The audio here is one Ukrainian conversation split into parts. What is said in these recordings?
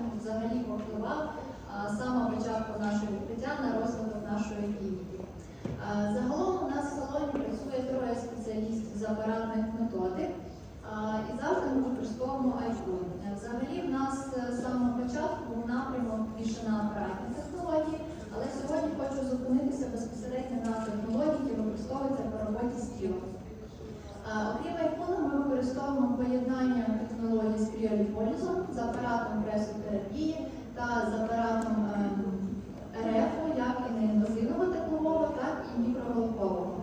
він взагалі повпливав з самого початку нашого відкриття на розвиток нашої клініки. Загалом у нас в салоні працює троє спеціалістів з апаратних методик. І завжди ми використовуємо iPhone. Взагалі в нас е, з самого початку був напрямок більше на апаратні технології, але сьогодні хочу зупинитися безпосередньо на технології, які використовуються по роботі з тілом. А, Окрім айфона, ми використовуємо поєднання технологій з кріоліполізом, з апаратом пресотерапії та з апаратом ем, РФ, як і неінвазивного теплового, так і мікроголовкового.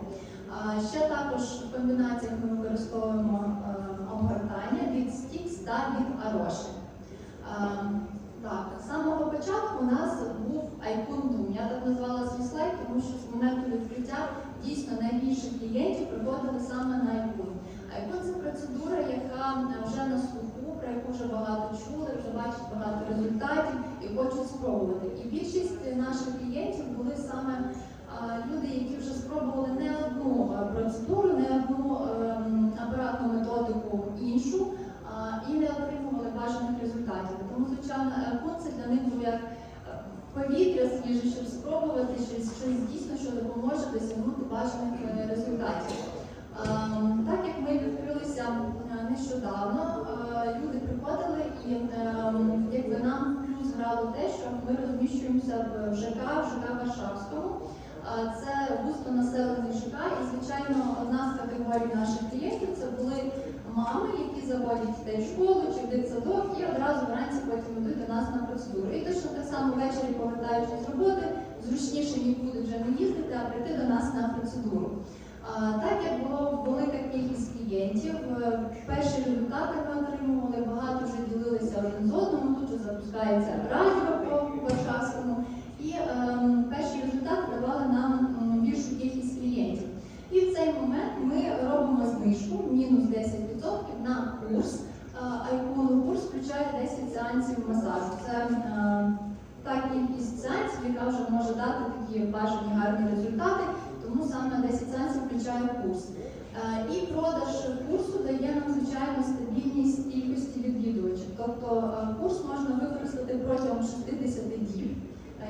А Ще також в комбінаціях ми використовуємо ем, обгортання від стікс та від ароші. Ем, Так, з самого початку у нас був Айкун Doom. Я так назвала свій слайд, тому що з моменту відкриття дійсно найбільше клієнтів приходили саме на iPhone. iPhone це процедура, яка вже на слуху, про яку вже багато чули, вже бачать багато результатів і хочуть спробувати. І більшість наших клієнтів були саме люди, які вже спробували не одну а, процедуру, не одну ем, апаратну методику іншу а, і не отримували бажаних результатів. Тому, звичайно, Айкун це для них був як е, повітря свіже, щоб спробувати щось, щось дійсно, що допоможе досягнути бажаних е, результатів. Ем, Так як ми відкрилися е, нещодавно, е, люди приходили і ем, якби нам плюс грало те, що ми розміщуємося в ЖК, в ЖК Варшавському. Це густонаселений ЖК, і звичайно, одна з категорій наших клієнтів це були мами, які заводять дітей в школу чи в дитсадок і одразу вранці потім йдуть до нас на процедуру. Само ввечері, повертаючись з роботи, зручніше нікуди вже не їздити, а прийти до нас на процедуру. Так як було велика кількість клієнтів, е, перші результати ми отримували, багато вже ділилися один з одним, тут вже запускається радіо по Варшавському, і ем, перші результати давали нам більшу кількість клієнтів. І в цей момент ми робимо знижку мінус 10% на курс. Айкону курс включає 10 сеансів масажу. Це е, та кількість сеансів, яка вже може дати такі бажані гарні результати, тому саме 10 сеансів включає курс. Е, І продаж курсу дає нам звичайно стабільність кількості відвідувачів. Тобто е, курс можна використати протягом 60 днів,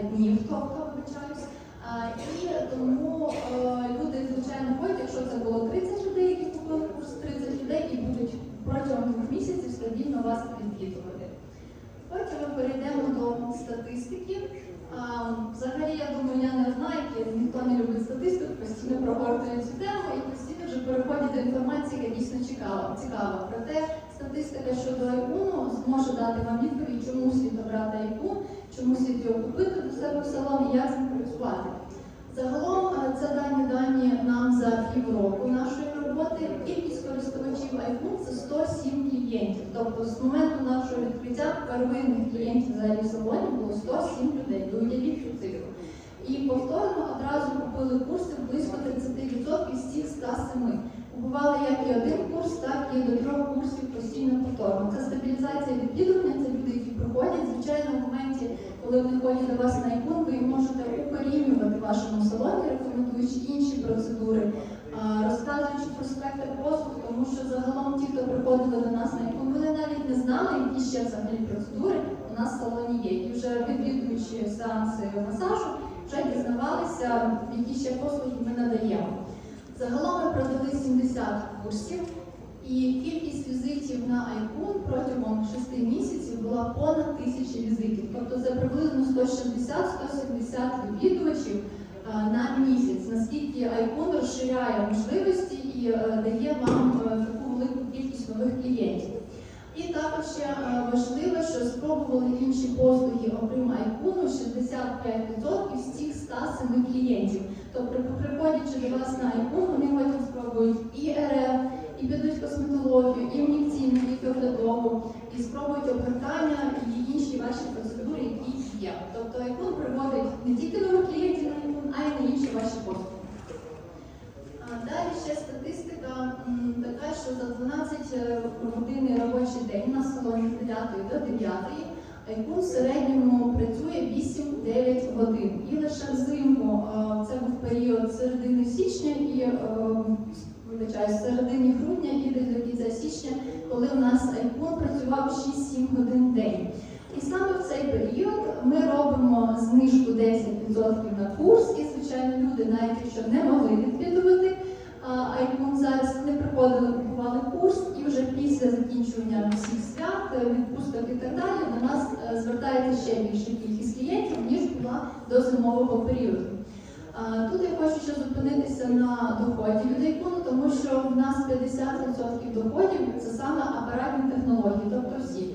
е, днів, тобто вибачаюсь. І тому люди, звичайно, ходять, якщо це було 30 людей, які купили курс, 30 людей і будуть протягом двох місяців стабільно вас відвідувати. Потім ми перейдемо до статистики. Взагалі, я думаю, я не одна, які ніхто не любить статистику, постійно прогортують цю тему і постійно вже переходять до інформації, яка дійсно цікава. цікава. Проте статистика щодо айкуну зможе дати вам відповідь, чому слід обрати айкун, чому слід його купити до себе в салон і як з ним працювати. Загалом е, це дані дані нам за півроку нашої роботи. Кількість користувачів iPhone це 107 клієнтів. Тобто з моменту нашого відкриття первинних клієнтів взагалі в салоні було 107 людей. Ви уявіть цю цифру. І повторно одразу купили курси близько 30% з цих 107. Купували як і один курс, так і до трьох курсів постійно повторно. Це стабілізація відвідування, це люди, які проходять. Звичайно, в моменті, коли вони ходять до вас на ікон, ви можете укорінювати вашому салоні, рекомендуючи інші процедури, розказуючи про спектр послуг, тому що загалом ті, хто приходили до нас на ікон, вони навіть не знали, які ще взагалі процедури у нас в салоні є. І вже відвідуючи сеанси масажу, вже дізнавалися, які ще послуги ми надаємо. Загалом ми продали 70 курсів, і кількість візитів на iPhone протягом 6 місяців була понад тисячі візитів. Тобто це приблизно 160-170 відвідувачів е, на місяць, наскільки iPhone розширяє можливості і е, дає вам е, таку велику кількість нових клієнтів. І також ще е, важливо, що спробували інші послуги, окрім iPhone, 65% з цих 107 клієнтів. Тобто, приходячи до вас на iPhone, вони потім спробують і РФ, і підуть косметологію, і ін'єкційну, і доглядову, і спробують обгортання і інші ваші процедури, які є. Тобто iPhone приводить не тільки нових клієнтів на iPhone, а й на інші ваші послуги. Далі ще статистика така, що за 12 е, годин робочий день на салоні з 9 до 9 Айкун в середньому працює 8-9 годин. І лише взимку, це був період середини січня і е, вибачаю, з середини грудня і до кінця січня, коли у нас Айкун працював 6-7 годин в день. І саме в цей період ми робимо знижку 10% на курс, і звичайно люди, навіть якщо не могли відвідувати айкон зараз, вони приходили, купували курс, і вже після закінчування всіх свят, е, відпусток і так далі, до нас е, звертається ще більша кількість клієнтів, ніж була до зимового періоду. Тут я хочу ще зупинитися на доході від айкону, тому що в нас 50% доходів це саме апаратні технології, тобто всі,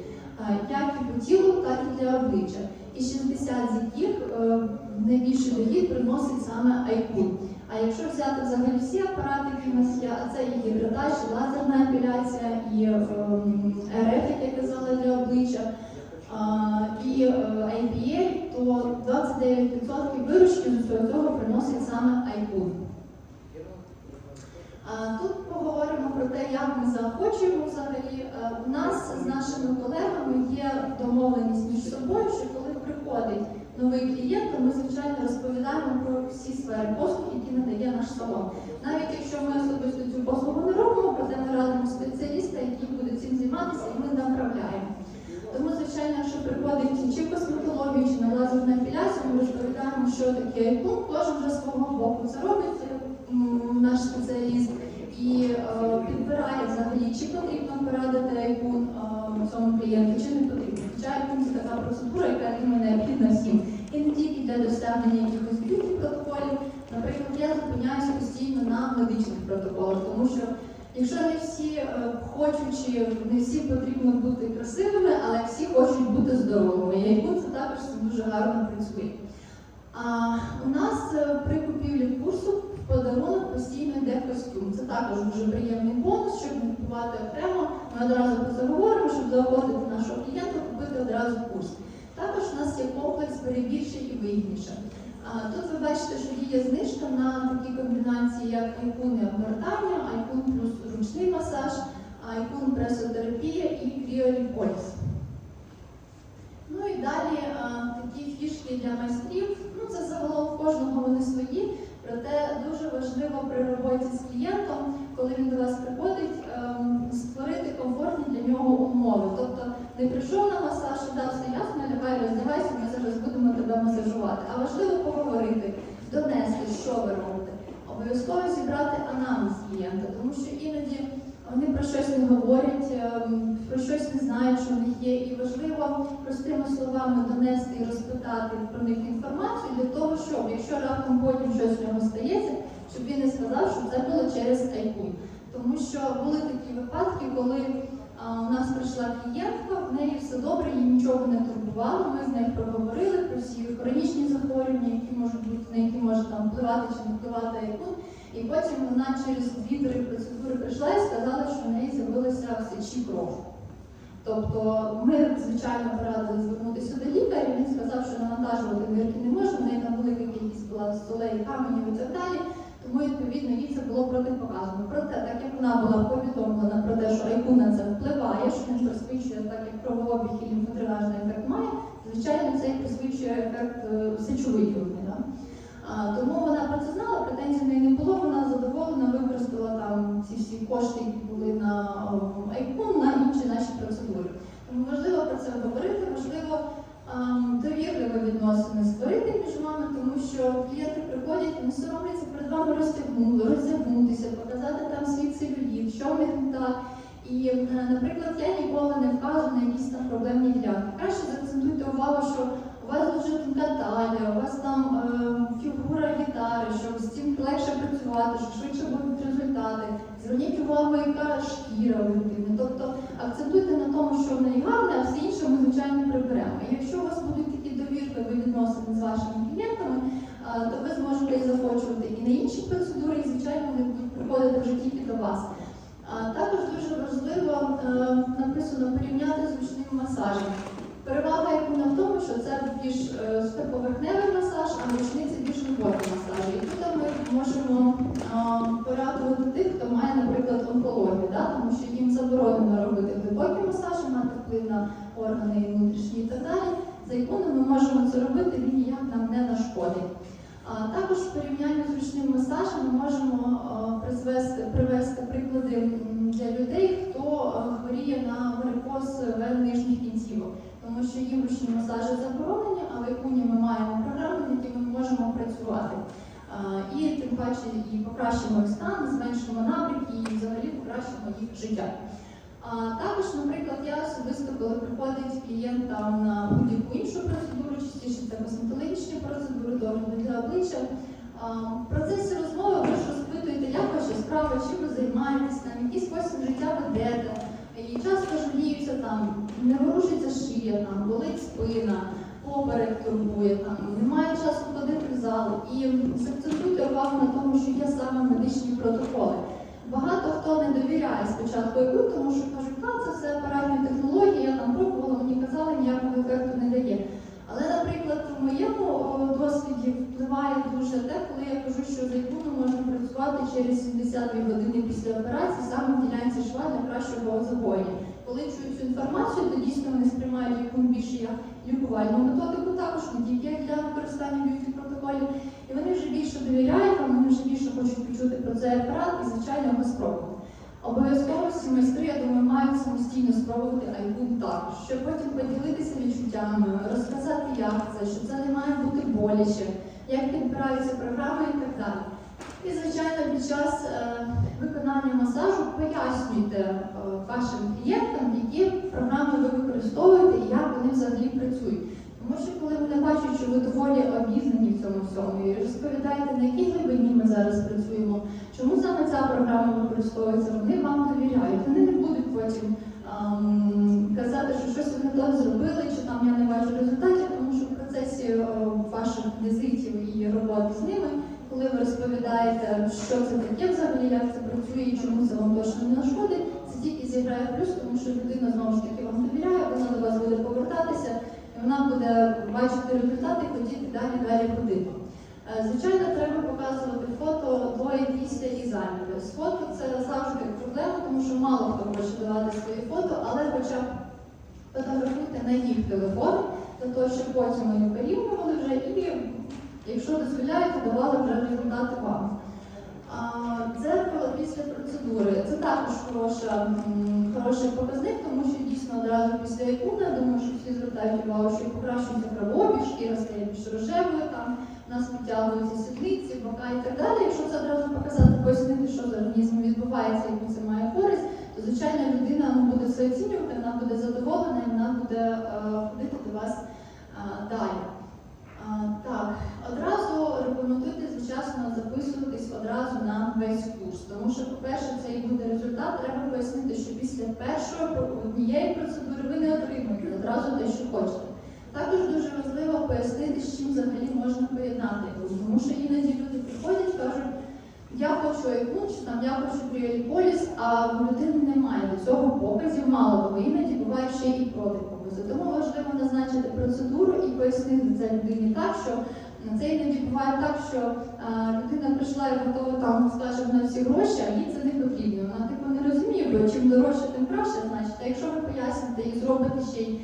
як і по тілу, так і для обличчя. І 60 з яких е, найбільший дохід приносить саме айкун. А якщо взяти взагалі всі апарати, які в нас є, а це і гідратаж, і лазерна епіляція, і ем, РФ, як я казала, для обличчя, і е, IPL, то 29% виручки з цього приносить саме. А, Тут поговоримо про те, як ми заохочуємо взагалі. Е, У нас з нашими колегами є домовленість між собою, що коли приходить новий клієнт, то ми звичайно розповідаємо про всі сфери послуг, які надає наш салон. Навіть якщо ми особисто цю послугу не робимо, проте ми радимо спеціаліста, який буде цим займатися, і ми направляємо. Тому, звичайно, якщо приходить чи косметологію, чи на лазерну епіляцію, ми розповідаємо, що таке айкун, кожен вже з свого боку це робить наш спеціаліст і е, підбирає взагалі, чи потрібно порадити айкун е, цьому клієнту, чи не потрібно. Хоча це така процедура, яка думаю, необхідна всім. І не тільки для досягнення якихось б'юті протоколів. Наприклад, я зупиняюся постійно на медичних протоколах, тому що Якщо не всі е, хочучи, не всі потрібно бути красивими, але всі хочуть бути здоровими. І це також дуже гарно працює. А у нас е, при купівлі курсу подарунок постійно йде костюм. Це також дуже приємний бонус, щоб не купувати окремо. Ми одразу про щоб заохотити нашого клієнта купити одразу курс. Також у нас є комплекс берегбільше і вигідніше. Тут ви бачите, що діє знижка на такі комбінації, як айкун і обгортання, айкун плюс ручний масаж, айкун пресотерапія і кріоліполіс. Ну і далі такі фішки для майстрів. Ну це загалом в кожного вони свої, проте дуже важливо при роботі з клієнтом, коли він до вас приходить, ем, створити комфортні для нього умови. Тобто не прийшов на масаж, і дав все ясно, лягай, роздягайся, ми зараз будемо тебе масажувати. А важливо поговорити, донести, що ви робите. Обов'язково зібрати анамнез клієнта, тому що іноді вони про щось не говорять, ем, про щось не знають, що в них є. І важливо простими словами донести і розпитати про них інформацію для того, щоб якщо раптом потім щось в нього стається, щоб він не сказав, що це було через айкун. Тому що були такі випадки, коли а, у нас прийшла клієнтка, в неї все добре, їй нічого не турбувало. Ми з нею проговорили про всі хронічні захворювання, які можуть бути, на які може там впливати чи не впливати айкун. І потім вона через 2-3 процедури прийшла і сказала, що в неї з'явилася в сечі кров. Тобто ми, звичайно, порадили звернутися до лікаря, він сказав, що навантажувати нирки не можна, в неї там велика кількість була солей, каменів і так далі. Тому, відповідно, їй це було протипоказано. Проте, так як вона була повідомлена про те, що айкун на це впливає, що він присвідчує так, як кровообіг і лімфодренажний ефект має, звичайно, це присвідчує ефект е, сечовий юрни. Да? Тому вона про це знала, претензій неї не було, вона задоволена, використала там ці всі кошти, які були на айкун, на інші наші процедури. Тому важливо про це говорити, важливо ам, довірливі відносини створити між вами, тому що клієнти приходять, вони соромляться перед вами розтягнути, розтягнутися, показати там свій целюліт, що в них не так. І, е, наприклад, я ніколи не вказую на якісь там проблемні ділянки. Краще заакцентуйте увагу, що у вас дуже тонка талія, у вас там е, фігура гітари, щоб з цим легше працювати, що швидше будуть результати. Зверніть увагу, яка шкіра у людини. Тобто акцентуйте на тому, що в неї гарне, а все інше ми, звичайно, приберемо. І якщо у вас будуть такі довірливі відносини з вашими клієнтами, е, то ви зможете їх захочувати і на інші процедури, і, звичайно, вони будуть приходити вже тільки до вас. А також дуже важливо е, написано порівняти з ручним масажем. Перевага ікона в тому, що це більш е, масаж, а ручний більш глибокий масаж. І тут ми можемо порадувати тих, хто має, наприклад, онкологію, да? тому що їм заборонено робити глибокі масажі, мати вплив на органи внутрішні і так далі. За іконом ми можемо це робити, він ніяк нам не нашкодить. А також в порівнянні з ручним масажем ми можемо призвести, привести приклади для людей, хто хворіє на варикоз вен нижніх кінцівок. Тому що їм ручні масажі заборонені, а в Ікуні ми маємо програми, в які ми можемо працювати. І тим паче і покращимо їх стан, зменшимо набряки і взагалі покращимо їх життя. А також, наприклад, я особисто, коли приходить клієнт там на будь-яку іншу процедуру, частіше це косметологічні процедури, догляди для обличчя. В процесі розмови ви ж розпитуєте, як ваші справи, чим ви займаєтесь, там який спосіб життя ведете. І часто жаліються там, не ворушиться шия, там болить спина, поперек турбує, там немає часу ходити в зал. І закцентуйте увагу на тому, що є саме медичні протоколи. Багато хто не довіряє спочатку ІКУ, тому що кажуть, та це все апаратні технології, я там пробувала, мені казали, ніякого ефекту не дає. Але, наприклад, в моєму досвіді впливає дуже те, коли я кажу, що за ікуну можна працювати через 72 години після операції саме в ділянці шва для кращого загоєння. Коли чують цю інформацію, то дійсно вони сприймають ікун більше як лікувальну методику, також не тільки як для використання бюджетних протоколів. І вони вже більше довіряють вони вже більше хочуть почути про цей апарат і, звичайно, його спробувати. Обов'язково всі майстри, я думаю, мають самостійно спробувати айкун також, щоб потім поділитися відчуттями, розказати, як це, що це не має бути боляче, як підбираються програми і так далі. І, звичайно, під час е, виконання масажу пояснюйте е, вашим клієнтам, які програми ви використовуєте і як вони взагалі працюють. Тому що коли вони бачать, що ви доволі обізнані в цьому всьому і розповідаєте, на якій глибині ми зараз працюємо, чому саме ця програма використовується, вони вам довіряють. Вони не будуть потім ам, казати, що щось не то зробили, чи там я не бачу результатів, тому що в процесі е, ваших візитів і роботи з ними, коли ви розповідаєте, що це таке взагалі, як це працює і чому це вам точно не нашкодить, це тільки зіграє плюс, тому що людина знову ж таки вам довіряє, вона до вас буде повертатися, і вона буде бачити результати хотіти далі далі ходити. Е, Звичайно, треба показувати фото до і після і заміри. З фото це завжди проблема, тому що мало хто хоче давати свої фото, але хоча б фотографуйте на їх телефони, для того, щоб потім вони порівнювали вже і, якщо дозволяєте, давали вже результати вам. Дзеркало після процедури це також хороша, хороший показник, тому що дійсно одразу після ікуни, я думаю, що всі звертають увагу, що покращується кровообіг, шкіра стає більш рожевою, там нас підтягуються сідниці, бока і так далі. Якщо це одразу показати, пояснити, що з організмом відбувається, яку це має користь, то звичайно людина ну, буде це оцінювати, вона буде задоволена і вона буде е, ходити до вас е, далі. Так, одразу рекомендуйте звичайно записуватись одразу на весь курс, тому що, по-перше, це і буде результат. Треба пояснити, що після першої однієї процедури ви не отримуєте одразу те, що хочете. Також дуже важливо пояснити, з чим взагалі можна поєднати ікру, тому що іноді люди приходять, кажуть, я хочу айкун, чи там я хочу кріоліполіс, а в людини немає до цього показів, мало того, іноді буває ще і протипокази. Тому важливо назначити процедуру і пояснити це людині так, що буває так, що людина прийшла і готова там, скажімо, на всі гроші, а їй це не потрібно. Вона типу не розуміє, бо чим дорожче, тим краще, значить. А якщо ви поясните і зробите ще й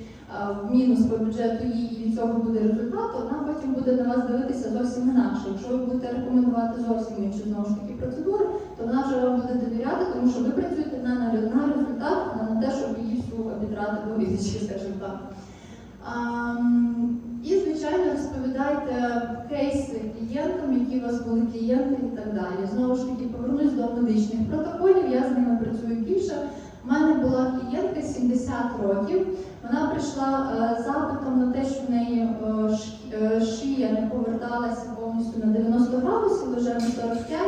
в мінус по бюджету їй і від цього буде результат, то вона потім буде на вас дивитися зовсім інакше. Якщо ви будете рекомендувати зовсім інші знову ж таки процедури, то вона вже вам буде довіряти, тому що ви працюєте на, на результат, а на те, щоб її всю обідрати до скажімо так. Звичайно, розповідайте кейси клієнтам, які у вас були клієнти і так далі. Знову ж таки, повернусь до медичних протоколів, я з ними працюю більше. У мене була клієнтка 70 років. Вона прийшла е, з запитом на те, що в неї е, е, шия не поверталася повністю на 90 градусів, вже на 45.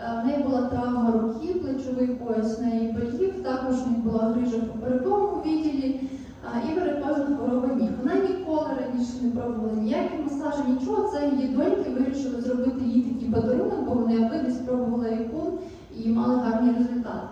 Е, В неї була травма руки, плечовий пояс в неї болів, також в неї була грижа в поперековому відділі і варикозна хвороба ніг. Вона ніколи раніше не пробувала ніякі масажі, нічого. Це її доньки вирішили зробити їй такий подарунок, бо вони обидві спробували ікун і мали гарні результати.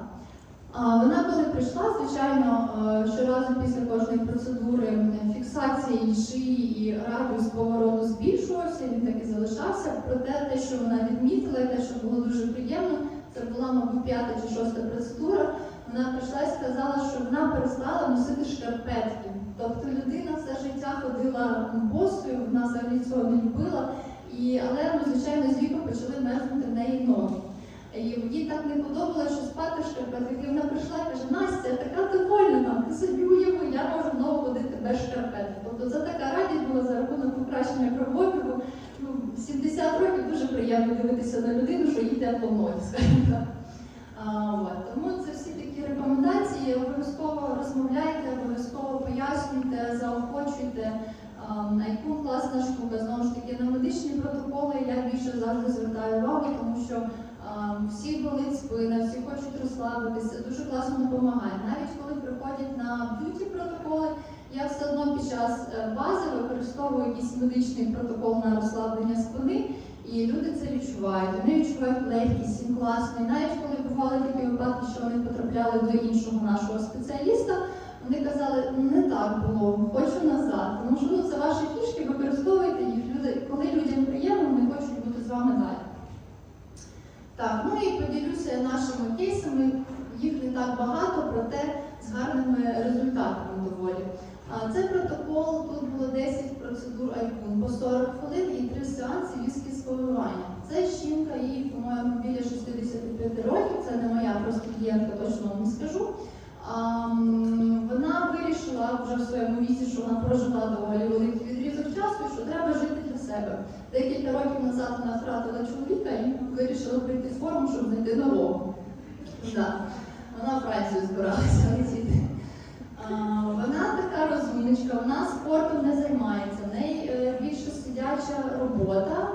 Вона, коли прийшла, звичайно, щоразу після кожної процедури м, фіксація її шиї і радіус повороту збільшувався, він так і залишався. Проте те, що вона відмітила, те, що було дуже приємно, це була, мабуть, п'ята чи шоста процедура. Вона прийшла і сказала, що вона перестала носити шкарпетки. Тобто людина все життя ходила босою, вона взагалі цього не любила. І, але, ну, звичайно, з віком почали мерзнути в неї ноги. І їй так не подобалося, що спати в. І вона прийшла і каже, Настя, така доволі прикольно, там ти собі уяви, я можу знову ходити без шкарпеток. Тобто це така радість була за рахунок покращення кровообігу. Ну, 70 років дуже приємно дивитися на людину, що їй тепло ноги. Тому це рекомендації. Обов'язково розмовляйте, обов'язково пояснюйте, заохочуйте. Айкун класна штука. Знову ж таки, на медичні протоколи я більше завжди звертаю увагу, тому що всі болить спина, всі хочуть розслабитися, дуже класно допомагає. Навіть коли приходять на б'юті протоколи, я все одно під час е, бази використовую якийсь медичний протокол на розслаблення спини. І люди це відчувають. Вони відчувають легкість, їм класно. І навіть коли бували такі випадки, що вони потрапляли до іншого нашого спеціаліста, вони казали, «Ну, не так було, хочу назад. Тому що ну, це ваші фішки, використовуйте їх. Люди, коли людям приємно, вони хочуть бути з вами далі. Так, ну і поділюся нашими кейсами. Їх не так багато, проте з гарними результатами доволі. Це протокол, тут було 10 процедур айкун по 40 хвилин і 3 сеанси віскі спомивання. Це жінка, їй, по-моєму, біля 65 років, це не моя просто клієнтка, точно вам не скажу. А, Вона вирішила вже в своєму віці, що вона прожила доволі великий відрізок часу, що треба жити для себе. Декілька років назад вона втратила чоловіка і вирішила прийти з форму, щоб знайти нового. Да. Вона в Францію збиралася летіти. Вона така розумничка, вона спортом не займається, в неї е, більше сидяча робота.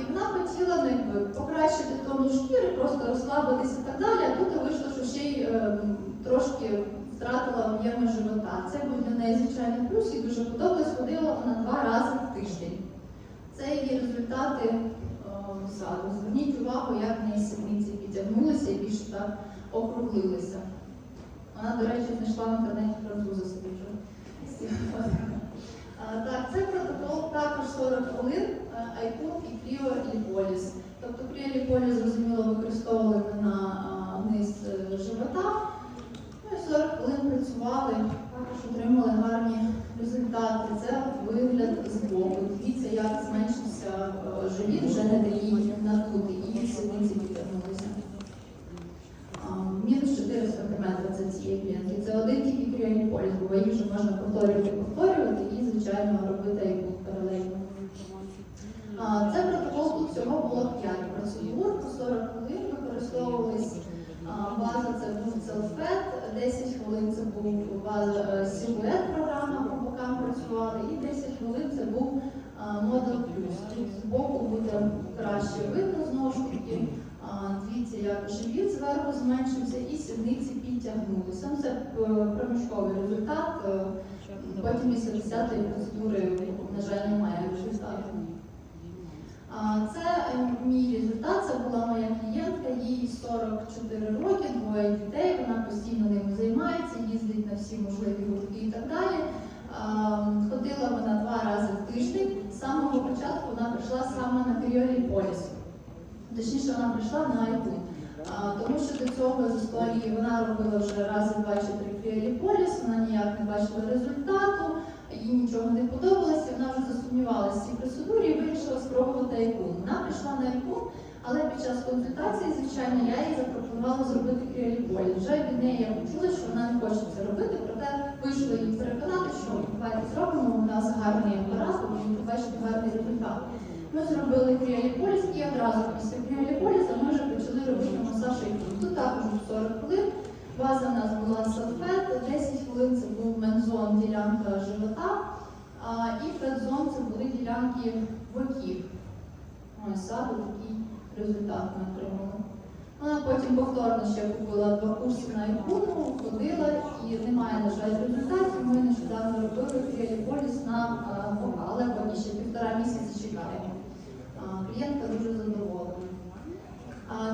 І вона хотіла ну, якби, покращити тону шкіри, просто розслабитися і так далі. А тут вийшло, що ще й е, трошки втратила об'єми живота. Це був для неї звичайний плюс і дуже подобалось. Ходила вона два рази в тиждень. Це її результати е, саду. Зверніть увагу, як в неї сідниці підтягнулися і більше так округлилися. Вона, до речі, знайшла в інтернеті француза собі вже. Так, це протокол також 40 хвилин, айкун і кріоліполіз. Тобто кріоліполіз, зрозуміло, використовували на низ е, живота. Ну і 40 хвилин працювали, також отримали гарні результати. Це вигляд з боку. Дивіться, як зменшився е, живіт, вже не такий надутий, і сідниці підтягнулися. А, Мінус 4 см цієї клієнтки. Це один тільки кріоніполіс, бо їх вже можна повторювати, повторювати і, звичайно, робити айкун паралельно. А, Це протокол тут всього було 5 процедур по 40 хвилин використовувались. База це був селфет, 10 хвилин це був е, силует програма, по бокам працювали, і 10 хвилин це був модел плюс. Тут збоку буде краще видно знову ж таки. А, Дивіться, як живіт зверху зменшився і сідниці Ну, Це е, проміжковий результат. е, Потім після 10-ї процедури, на жаль, немає результату. Це е, мій результат, це була моя клієнтка, їй 44 роки, двоє дітей, вона постійно ними займається, їздить на всі можливі гуртки і так далі. Ходила вона два рази в тиждень. З самого початку вона прийшла саме на періоді поліс. Точніше, вона прийшла на айкун. Тому що до цього з історії вона робила вже рази два чи три кріоліполіс, вона ніяк не бачила результату, їй нічого не подобалося, вона вже засумнівалася в цій процедурі і вирішила спробувати айкун. Вона прийшла на айкун, але під час консультації, звичайно, я їй запропонувала зробити кріоліполіс. Вже від неї я почула, що вона не хоче це робити, проте вийшло її переконати, що давайте зробимо, у нас гарний апарат, і ви побачите гарний результат. Ми зробили кріоліполіс і одразу після кріоліполізу ми вже почали робити масаж айкун. Тут також 40 хвилин. База в нас була салфет, 10 хвилин це був мензон, ділянка живота, а, і фредзон це були ділянки боків. Ось саду такий результат ми отримали. Вона потім повторно ще купила два курси на айкуну, ходила і немає, на жаль, результатів. Ми нещодавно робили кріоліполіс на бока, але поки ще півтора місяці чекаємо. Клієнтка дуже задоволена.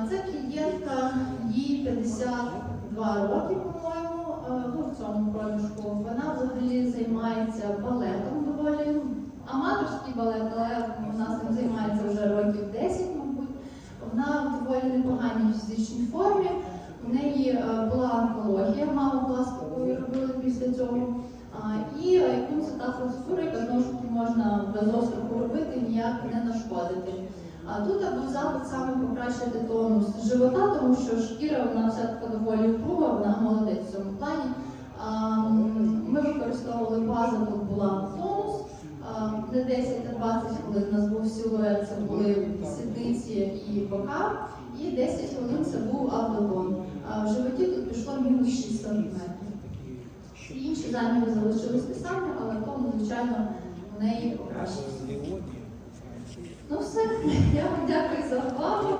Це клієнтка, їй 52 роки, по-моєму, е, ну, в цьому проміжку. Вона взагалі займається балетом доволі аматорський балет, але вона з ним займається вже років 10, мабуть. Вона в доволі непоганій фізичній формі. У неї е, була онкологія, маму пластикою робили після цього. І айкун це та яка знову ж таки можна без остраху робити, ніяк не нашкодити. А тут був запит саме покращити тонус живота, тому що шкіра вона все таки доволі круга, вона молодець в цьому плані. А, Ми використовували базу, тут була тонус. А, Не 10, а 20 хвилин у нас був силует, це були сідниці і бока. І 10 хвилин це був автотон. А в животі тут пішло мінус 6 см. Інші заміри залишились самі, але тон, звичайно, в неї покращився. Ну все, я вам дякую за увагу.